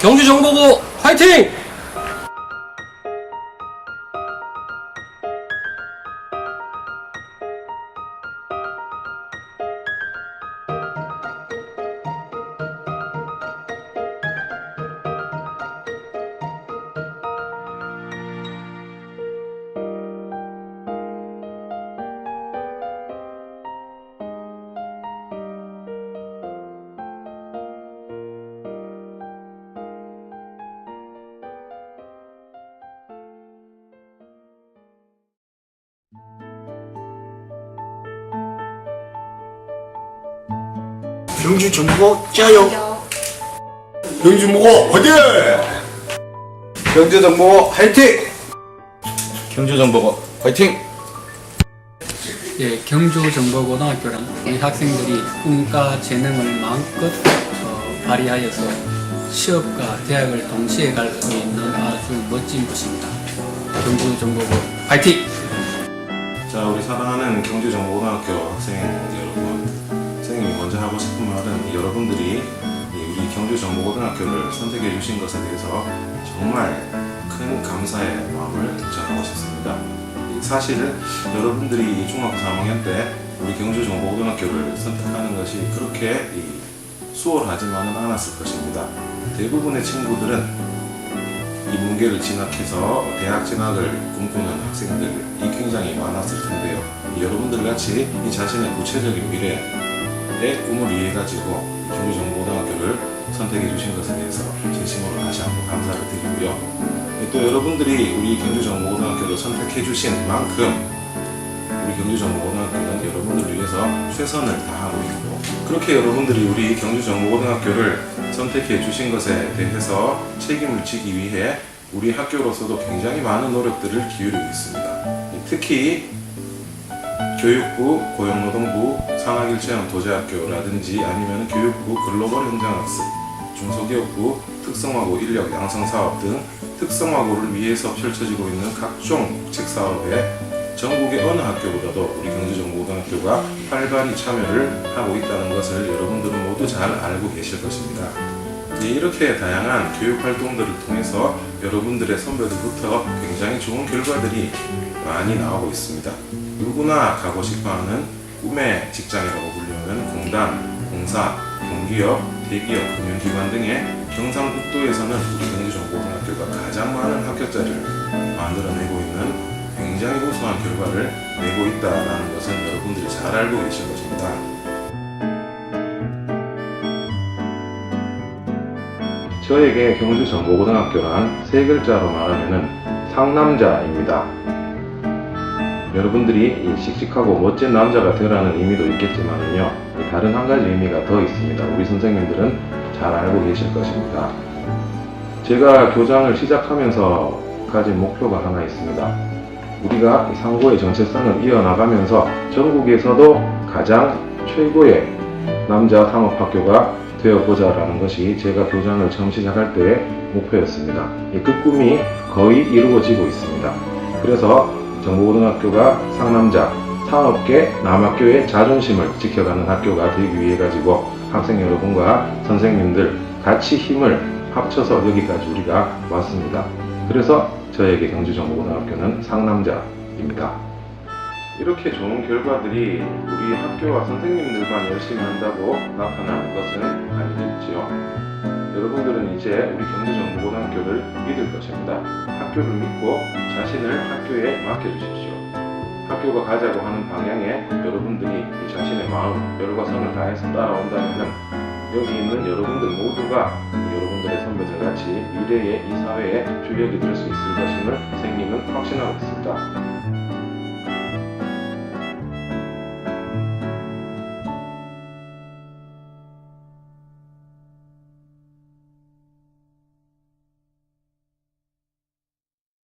경주정보고 화이팅! 경주 정보 짜요. 경주 모고 어디? 경주 정보 화이팅! 경주 정보고 화이팅! 예, 경주정보고등학교는 우리 학생들이 꿈과 재능을 마음껏 어, 발휘하여서 취업과 대학을 동시에 갈 수 있는 아주 멋진 곳입니다. 경주정보고 화이팅! 자, 우리 사랑하는 경주정보고등학교 학생 여러분, 먼저 하고 싶은 말은 여러분들이 이 우리 경주정보고등학교를 선택해 주신 것에 대해서 정말 큰 감사의 마음을 전하고 싶습니다. 이 사실 여러분들이 중학교 3학년 때 우리 경주정보고등학교를 선택하는 것이 그렇게 이 수월하지만은 않았을 것입니다. 대부분의 친구들은 이 문계를 진학해서 대학 진학을 꿈꾸는 학생들이 굉장히 많았을 텐데요. 여러분들 같이 이 자신의 구체적인 미래 의 꿈을 위해 가지고 경주정보고등학교를 선택해 주신 것에 대해서 진심으로 다시 한번 감사를 드리고요. 또 여러분들이 우리 경주정보고등학교를 선택해 주신 만큼 우리 경주정보고등학교는 여러분들을 위해서 최선을 다하고 있고 그렇게 여러분들이 우리 경주정보고등학교를 선택해 주신 것에 대해서 책임을 지기 위해 우리 학교로서도 굉장히 많은 노력들을 기울이고 있습니다. 특히 교육부, 고용노동부, 산학일체형 도제학교라든지 아니면 교육부 글로벌 현장학습, 중소기업부 특성화고 인력 양성사업 등 특성화고를 위해서 펼쳐지고 있는 각종 국책 사업에 전국의 어느 학교보다도 우리 경주정보고등학교가 활발히 참여를 하고 있다는 것을 여러분들은 모두 잘 알고 계실 것입니다. 예, 이렇게 다양한 교육 활동들을 통해서 여러분들의 선배들부터 굉장히 좋은 결과들이 많이 나오고 있습니다. 누구나 가고 싶어하는 꿈의 직장이라고 불리는 공단, 공사, 공기업, 대기업, 금융기관 등의 경상북도에서는 우리 경주정보고등학교가 가장 많은 합격자를 만들어내고 있는 굉장히 우수한 결과를 내고 있다는 것은 여러분들이 잘 알고 계실 것입니다. 저에게 경주 정보고등학교란 세 글자로 말하면 상남자입니다. 여러분들이 이 씩씩하고 멋진 남자가 되라는 의미도 있겠지만요, 다른 한 가지 의미가 더 있습니다. 우리 선생님들은 잘 알고 계실 것입니다. 제가 교장을 시작하면서 가진 목표가 하나 있습니다. 우리가 이 상고의 정체성을 이어나가면서 전국에서도 가장 최고의 남자 상업학교가 되어보자 라는 것이 제가 교장을 처음 시작할 때의 목표였습니다. 이그 꿈이 거의 이루어지고 있습니다. 그래서 정보고등학교가 상남자, 상업계, 남학교의 자존심을 지켜가는 학교가 되기 위해 가지고 학생 여러분과 선생님들 같이 힘을 합쳐서 여기까지 우리가 왔습니다. 그래서 저에게 경주정보고등학교는 상남자입니다. 이렇게 좋은 결과들이 우리 학교와 선생님들만 열심히 한다고 나타나는 것은 아니겠지요. 여러분들은 이제 우리 경주정보고등학교를 믿을 것입니다. 학교를 믿고 자신을 학교에 맡겨주십시오. 학교가 가자고 하는 방향에 여러분들이 이 자신의 마음, 열과 성을 다해서 따라온다면 여기 있는 여러분들 모두가 여러분들의 선배들 같이 미래의 이 사회의 주역이 될 수 있을 것임을 생님은 확신하고 있습니다.